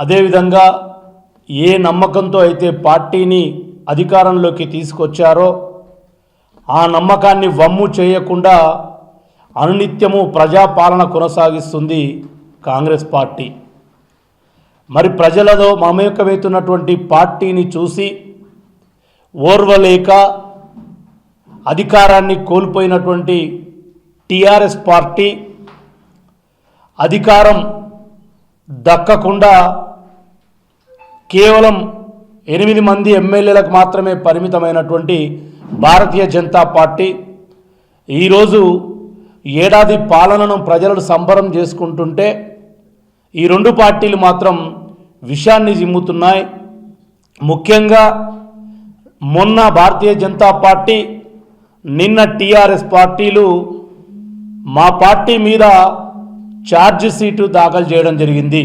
అదేవిధంగా ఏ నమ్మకంతో అయితే పార్టీని అధికారంలోకి తీసుకొచ్చారో ఆ నమ్మకాన్ని వమ్ము చేయకుండా అనునిత్యము ప్రజాపాలన కొనసాగిస్తుంది కాంగ్రెస్ పార్టీ. మరి ప్రజలలో మమేకమవుతున్నటువంటి పార్టీని చూసి ఓర్వలేక అధికారాన్ని కోల్పోయినటువంటి టిఆర్ఎస్ పార్టీ అధికారం దక్కకుండా కేవలం ఎనిమిది మంది ఎమ్మెల్యేలకు మాత్రమే పరిమితమైనటువంటి భారతీయ జనతా పార్టీ. ఈరోజు ఏడాది పాలనను ప్రజలను సంబరం చేసుకుంటుంటే ఈ రెండు పార్టీలు మాత్రం విషాన్ని జిమ్ముతున్నాయి ముఖ్యంగా మొన్న భారతీయ జనతా పార్టీ నిన్న టీఆర్ఎస్ పార్టీలు మా పార్టీ మీద ఛార్జ్ షీటు దాఖలు చేయడం జరిగింది.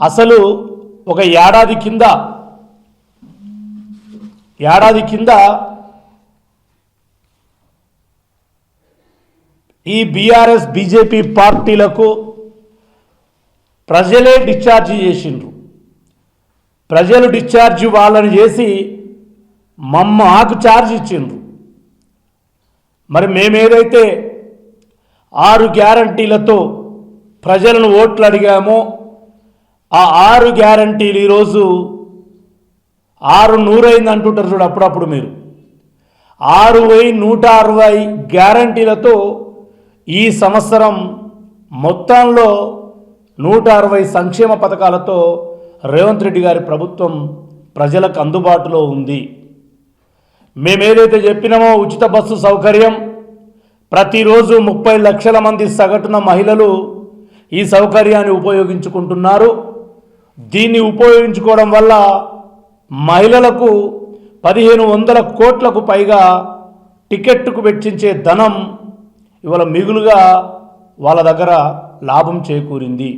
అసలు ఒక ఏడాది కింద ఏడాది కింద ఈ బీఆర్ఎస్ బీజేపీ పార్టీలకు ప్రజలే డిశ్చార్జ్ చేసిండ్రు. ప్రజలు డిశ్చార్జ్ వాళ్ళని చేసి మమ్మ ఆకు ఛార్జ్ ఇచ్చిండ్రు. మరి మేమేదైతే ఆరు గ్యారంటీలతో ప్రజలను ఓట్లు అడిగామో ఆ ఆరు గ్యారంటీలు ఈరోజు ఆరు నూరైంది అంటుంటారు చూడు అప్పుడప్పుడు మీరు. ఆరు వెయ్యి నూట అరవై గ్యారంటీలతో ఈ సంవత్సరం మొత్తంలో నూట అరవై సంక్షేమ పథకాలతో రేవంత్ రెడ్డి గారి ప్రభుత్వం ప్రజలకు అందుబాటులో ఉంది. మేమేదైతే చెప్పినామో ఉచిత బస్సు సౌకర్యం ప్రతిరోజు ముప్పై లక్షల మంది సగటున మహిళలు ఈ సౌకర్యాన్ని ఉపయోగించుకుంటున్నారు. దీన్ని ఉపయోగించుకోవడం వల్ల మహిళలకు పదిహేను వందల కోట్లకు పైగా టికెట్కు వెచ్చించే ధనం ఇవాళ మిగులుగా వాళ్ళ దగ్గర లాభం చేకూరింది.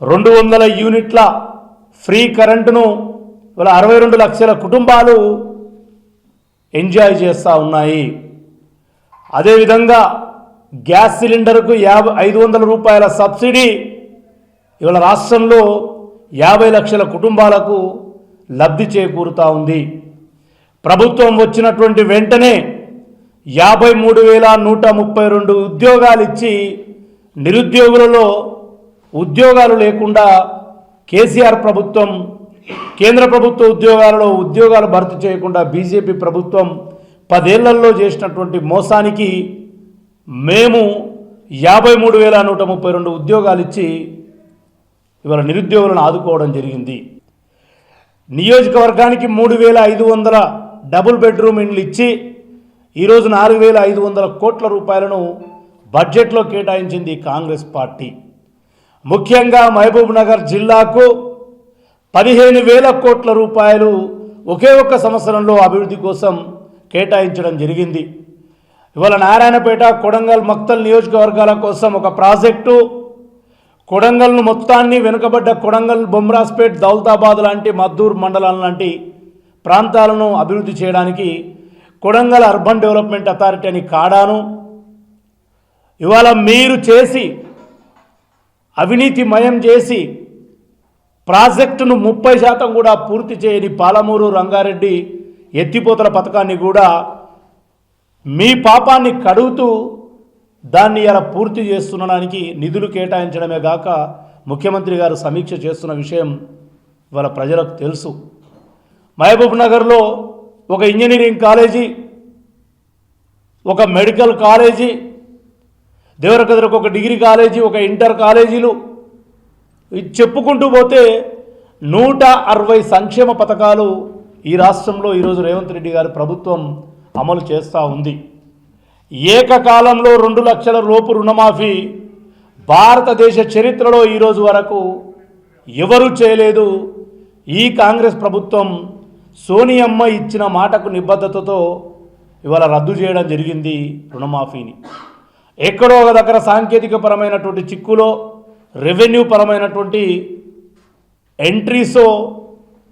రెండు వందల యూనిట్ల ఫ్రీ కరెంటును ఇవాళ అరవై రెండు లక్షల కుటుంబాలు ఎంజాయ్ చేస్తూ ఉన్నాయి. అదేవిధంగా గ్యాస్ సిలిండర్కు యాభై ఐదు వందల రూపాయల సబ్సిడీ ఇవాళ రాష్ట్రంలో యాభై లక్షల కుటుంబాలకు లబ్ధి చేకూరుతూ ఉంది. ప్రభుత్వం వచ్చినటువంటి వెంటనే యాభై మూడు వేల నూట ముప్పై రెండు ఉద్యోగాలు ఇచ్చి నిరుద్యోగులలో ఉద్యోగాలు లేకుండా కేసీఆర్ ప్రభుత్వం కేంద్ర ప్రభుత్వ ఉద్యోగాలలో ఉద్యోగాలు భర్తీ చేయకుండా బీజేపీ ప్రభుత్వం పదేళ్ళలో చేసినటువంటి మోసానికి మేము యాభై మూడు వేల నూట ముప్పై రెండు ఉద్యోగాలు ఇచ్చి ఇవాళ నిరుద్యోగులను ఆదుకోవడం జరిగింది. నియోజకవర్గానికి మూడు వేల ఐదు వందల డబుల్ బెడ్రూమ్ ఇండ్లు ఇచ్చి ఈరోజు నాలుగు వేల ఐదు వందల కోట్ల రూపాయలను బడ్జెట్లో కేటాయించింది కాంగ్రెస్ పార్టీ. ముఖ్యంగా మహబూబ్ నగర్ జిల్లాకు పదిహేను వేల కోట్ల రూపాయలు ఒకే ఒక్క సంవత్సరంలో అభివృద్ధి కోసం కేటాయించడం జరిగింది. ఇవాళ నారాయణపేట కొడంగల్ మక్తల్ నియోజకవర్గాల కోసం ఒక ప్రాజెక్టు కొడంగల్ను మొత్తాన్ని వెనుకబడ్డ కొడంగల్ బొమ్రాస్పేట్ దౌలతాబాద్ లాంటి మద్దూర్ మండలం లాంటి ప్రాంతాలను అభివృద్ధి చేయడానికి కొడంగల్ అర్బన్ డెవలప్మెంట్ అథారిటీ అని కాడాను. ఇవాళ మీరు చేసి అవినీతిమయం చేసి ప్రాజెక్టును ముప్పై శాతం కూడా పూర్తి చేయని పాలమూరు రంగారెడ్డి ఎత్తిపోతల పథకాన్ని కూడా మీ పాపాన్ని కడుగుతూ దాన్ని ఇలా పూర్తి చేస్తుండడానికి నిధులు కేటాయించడమే గాక ముఖ్యమంత్రి గారు సమీక్ష చేస్తున్న విషయం ఇవాళ ప్రజలకు తెలుసు. మహబూబ్ నగర్లో ఒక ఇంజనీరింగ్ కాలేజీ ఒక మెడికల్ కాలేజీ దేవరకద్రకు ఒక డిగ్రీ కాలేజీ ఒక ఇంటర్ కాలేజీలు ఇది చెప్పుకుంటూ పోతే నూట అరవై సంక్షేమ పథకాలు ఈ రాష్ట్రంలో ఈరోజు రేవంత్ రెడ్డి గారి ప్రభుత్వం అమలు చేస్తూ ఉంది. ఏకకాలంలో రెండు లక్షల లోపు రుణమాఫీ భారతదేశ చరిత్రలో ఈరోజు వరకు ఎవరూ చేయలేదు. ఈ కాంగ్రెస్ ప్రభుత్వం సోనియమ్మ ఇచ్చిన మాటకు నిబద్ధతతో ఇవాళ రద్దు చేయడం జరిగింది రుణమాఫీని. ఎక్కడో ఒక దగ్గర సాంకేతికపరమైనటువంటి చిక్కులో రెవెన్యూ పరమైనటువంటి ఎంట్రీసో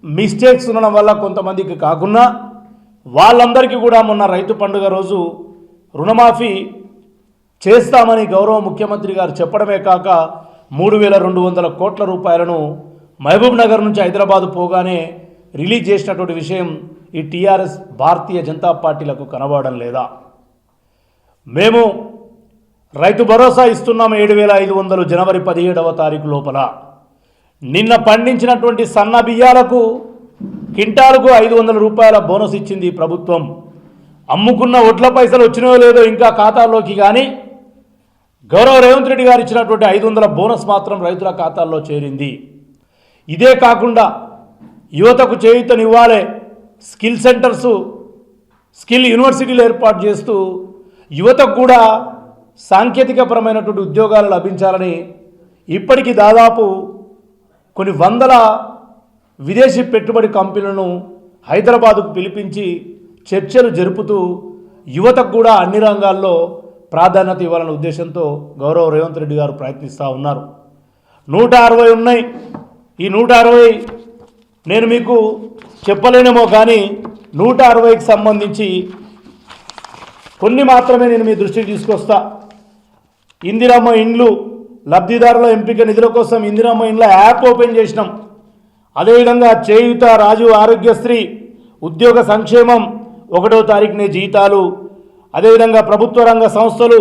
మిస్టేక్స్ ఉండడం వల్ల కొంతమందికి కాకుండా వాళ్ళందరికీ కూడా మొన్న రైతు పండుగ రోజు రుణమాఫీ చేస్తామని గౌరవ ముఖ్యమంత్రి గారు చెప్పడమే కాక మూడు వేల రెండు వందల కోట్ల రూపాయలను మహబూబ్ నగర్ నుంచి హైదరాబాద్ పోగానే రిలీజ్ చేసినటువంటి విషయం ఈ టీఆర్ఎస్ భారతీయ జనతా పార్టీలకు కనబడడం లేదా? మేము రైతు భరోసా ఇస్తున్నాం ఏడు వేల ఐదు వందలు జనవరి పదిహేడవ తారీఖు లోపల. నిన్న పండించినటువంటి సన్న బియ్యాలకు కింటాలకు ఐదు వందల రూపాయల బోనస్ ఇచ్చింది ప్రభుత్వం. అమ్ముకున్న ఒడ్ల పైసలు వచ్చినాయో లేదో ఇంకా ఖాతాల్లోకి కానీ గౌరవ రేవంత్ రెడ్డి గారు ఇచ్చినటువంటి ఐదు వందల బోనస్ మాత్రం రైతుల ఖాతాల్లో చేరింది. ఇదే కాకుండా యువతకు చేయూతనివ్వాలే స్కిల్ సెంటర్సు స్కిల్ యూనివర్సిటీలు ఏర్పాటు చేస్తూ యువతకు కూడా సాంకేతికపరమైనటువంటి ఉద్యోగాలు లభించాలని ఇప్పటికీ దాదాపు కొన్ని వందల విదేశీ పెట్టుబడి కంపెనీలను హైదరాబాదుకు పిలిపించి చర్చలు జరుపుతూ యువతకు కూడా అన్ని రంగాల్లో ప్రాధాన్యత ఇవ్వాలనే ఉద్దేశంతో గౌరవ రేవంత్ రెడ్డి గారు ప్రయత్నిస్తూ ఉన్నారు. నూట అరవై ఉన్నాయి. ఈ నూట అరవై నేను మీకు చెప్పలేనేమో కానీ నూట అరవైకి సంబంధించి కొన్ని మాత్రమే నేను మీ దృష్టికి తీసుకొస్తా. ఇందిరమ్మ ఇండ్లు లబ్ధిదారుల ఎంపిక నిధుల కోసం ఇందిరమ్మ ఇండ్ల యాప్ ఓపెన్ చేసినాం. అదేవిధంగా చేయుత రాజు ఆరోగ్యశ్రీ ఉద్యోగ సంక్షేమం ఒకటో తారీఖునే జీతాలు అదేవిధంగా ప్రభుత్వ రంగ సంస్థలు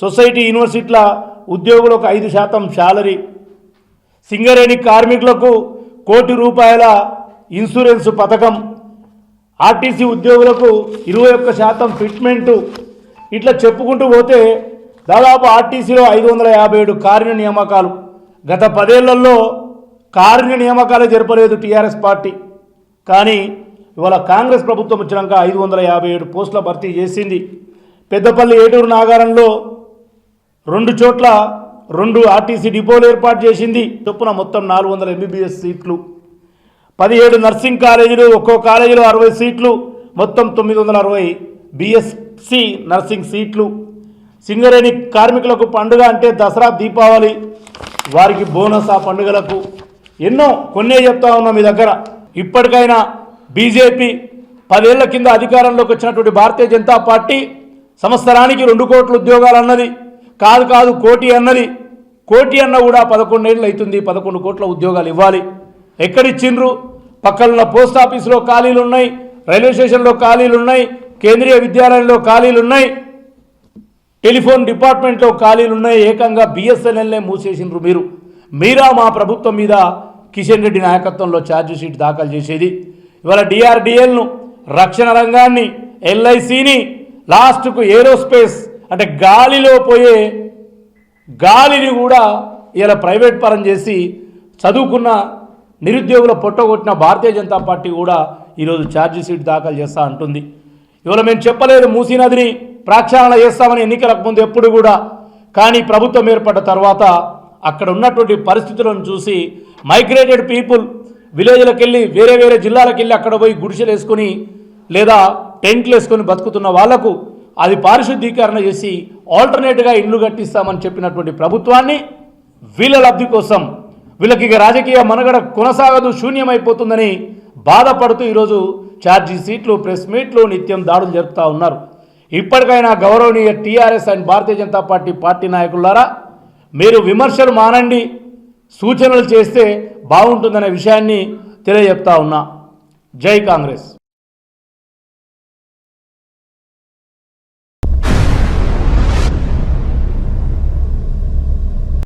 సొసైటీ యూనివర్సిటీల ఉద్యోగులకు ఐదు శాతం శాలరీ సింగరేణి కార్మికులకు కోటి రూపాయల ఇన్సూరెన్స్ పథకం ఆర్టీసీ ఉద్యోగులకు ఇరవై ఒక్క శాతం ఫిట్మెంటు ఇట్లా చెప్పుకుంటూ పోతే దాదాపు ఆర్టీసీలో ఐదు వందల యాభై ఏడు కార్య నియామకాలు. గత పదేళ్ళలో కార్మిక నియామకాలే జరపలేదు టీఆర్ఎస్ పార్టీ. కానీ ఇవాళ కాంగ్రెస్ ప్రభుత్వం వచ్చినాక ఐదు వందల యాభై ఏడు పోస్టుల భర్తీ చేసింది. పెద్దపల్లి ఏటూరు నాగారంలో రెండు చోట్ల రెండు ఆర్టీసీ డిపోలు ఏర్పాటు చేసింది. చొప్పున మొత్తం నాలుగు వందల ఎంబీబీఎస్ సీట్లు. పదిహేడు నర్సింగ్ కాలేజీలు ఒక్కో కాలేజీలో అరవై సీట్లు. మొత్తం తొమ్మిది వందల అరవై బిఎస్సి నర్సింగ్ సీట్లు. సింగరేణి కార్మికులకు పండుగ అంటే దసరా దీపావళి వారికి బోనస్ ఆ పండుగలకు. ఎన్నో కొన్నే చెప్తా ఉన్నాం మీ దగ్గర. ఇప్పటికైనా బీజేపీ పదేళ్ళ కింద అధికారంలోకి వచ్చినటువంటి భారతీయ జనతా పార్టీ సంవత్సరానికి రెండు కోట్ల ఉద్యోగాలు అన్నది కాదు కాదు కోటి అన్నది కోటి అన్న కూడా పదకొండేళ్ళు అవుతుంది పదకొండు కోట్ల ఉద్యోగాలు ఇవ్వాలి. ఎక్కడిచ్చిండ్రు? పక్కన పోస్ట్ ఆఫీసులో ఖాళీలు ఉన్నాయి రైల్వే స్టేషన్లో ఖాళీలు ఉన్నాయి కేంద్రీయ విద్యాలయంలో ఖాళీలు ఉన్నాయి టెలిఫోన్ డిపార్ట్మెంట్లో ఖాళీలు ఉన్నాయి ఏకంగా బిఎస్ఎన్ఎల్నే మూసేసిండ్రు మీరు. మీరా మా ప్రభుత్వం మీద కిషన్ రెడ్డి నాయకత్వంలో ఛార్జ్ షీట్ దాఖలు చేసేది. ఇవాళ డిఆర్డిఎల్ను రక్షణ రంగాన్ని ఎల్ఐసిని లాస్ట్కు ఏరోస్పేస్ అంటే గాలిలో పోయే గాలిని కూడా ఇలా ప్రైవేట్ పరం చేసి చదువుకున్న నిరుద్యోగుల పొట్టగొట్టిన భారతీయ జనతా పార్టీ కూడా ఈరోజు ఛార్జీ షీట్ దాఖలు చేస్తా అంటుంది. ఇవాళ మేము చెప్పలేదు మూసీ నదిని ప్రాక్షాళన చేస్తామని ఎన్నికలకు ముందు ఎప్పుడు కూడా. కానీ ప్రభుత్వం ఏర్పడ్డ తర్వాత అక్కడ ఉన్నటువంటి పరిస్థితులను చూసి మైగ్రేటెడ్ పీపుల్ విలేజ్లకు వెళ్ళి వేరే వేరే జిల్లాలకు వెళ్ళి అక్కడ పోయి గుడిసెలు వేసుకొని లేదా టెంట్లు వేసుకొని బతుకుతున్న వాళ్ళకు అది పారిశుద్ధీకరణ చేసి ఆల్టర్నేట్గా ఇండ్లు కట్టిస్తామని చెప్పినటువంటి ప్రభుత్వాన్ని వీళ్ళ లబ్ధి కోసం వీళ్ళకి ఇక రాజకీయ మనుగడ కొనసాగదు శూన్యమైపోతుందని బాధపడుతూ ఈరోజు ఛార్జీ సీట్లు ప్రెస్ మీట్లు నిత్యం దాడులు జరుపుతూ ఉన్నారు. ఇప్పటికైనా గౌరవనీయ TRS and Bharatiya Janata party party నాయకులారా మీరు విమర్శలు మానండి సూచనలు చేస్తే బాగుంటుందనే విషయాన్ని తెలియజెప్తా ఉన్నా. జై కాంగ్రెస్.